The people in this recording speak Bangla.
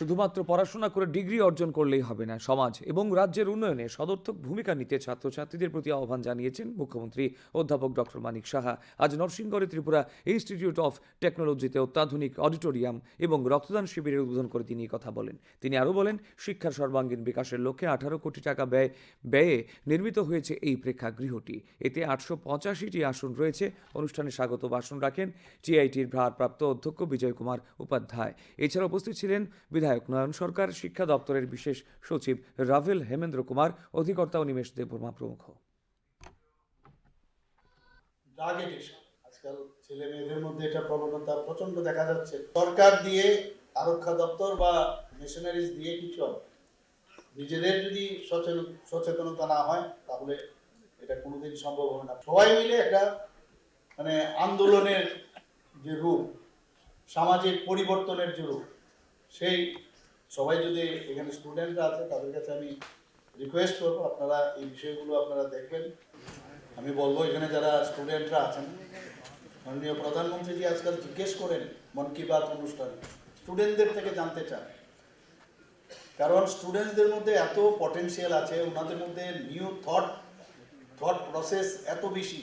শুধুমাত্র পড়াশোনা করে ডিগ্রি অর্জন করলেই হবে না, সমাজ এবং রাজ্যের উন্নয়নে সদর্থক ভূমিকা নিতে ছাত্রছাত্রীদের প্রতি আহ্বান জানিয়েছেন মুখ্যমন্ত্রী অধ্যাপক ডক্টর মানিক সাহা। আজ নরসিংগড়ে ত্রিপুরা ইনস্টিটিউট অফ টেকনোলজিতে অত্যাধুনিক অডিটোরিয়াম এবং রক্তদান শিবিরের উদ্বোধন করে তিনি কথা বলেন। তিনি আরও বলেন, শিক্ষার সর্বাঙ্গীন বিকাশের লক্ষ্যে আঠারো কোটি টাকা ব্যয়, ব্যয়ে নির্মিত হয়েছে এই প্রেক্ষাগৃহটি। এতে আটশো পঁচাশিটি আসন রয়েছে। অনুষ্ঠানে স্বাগত ভাষণ রাখেন টিআইটির ভারপ্রাপ্ত অধ্যক্ষ বিজয় কুমার উপাধ্যায়। এছাড়া উপস্থিত ছিলেন বিধায়ক নয়ন সরকার, শিক্ষা দপ্তরের বিশেষ সচিব রাভেল হেমেন্দ্র কুমার, অধিকর্তা অনিমেষ দেববর্মা প্রমুখ। আজকাল ছেলে মেয়েদের মধ্যে এটা প্রবণতা প্রচণ্ড দেখা যাচ্ছে। সরকার দিয়ে, আরক্ষা দপ্তর বা মিশনারিজ দিয়ে কিছু হবে নিজেদের যদি সচেতন সচেতনতা না হয়, তাহলে এটা কোনোদিন সম্ভব হবে না। সবাই মিলে একটা মানে আন্দোলনের যে রূপ, সামাজিক পরিবর্তনের যে রূপ, সেই সবাই যদি এখানে স্টুডেন্টরা আছে, তাদের কাছে আমি রিকোয়েস্ট করব, আপনারা এই বিষয়গুলো আপনারা দেখবেন। আমি বলব এখানে যারা স্টুডেন্টরা আছেন, মাননীয় প্রধানমন্ত্রীজি আজকাল জিজ্ঞেস করেন, মন কি বাত অনুষ্ঠানে। স্টুডেন্টদের থেকে জানতে চান। কারণ স্টুডেন্টসদের মধ্যে এত পটেনশিয়াল আছে, ওনাদের মধ্যে নিউ থট থট প্রসেস এত বেশি।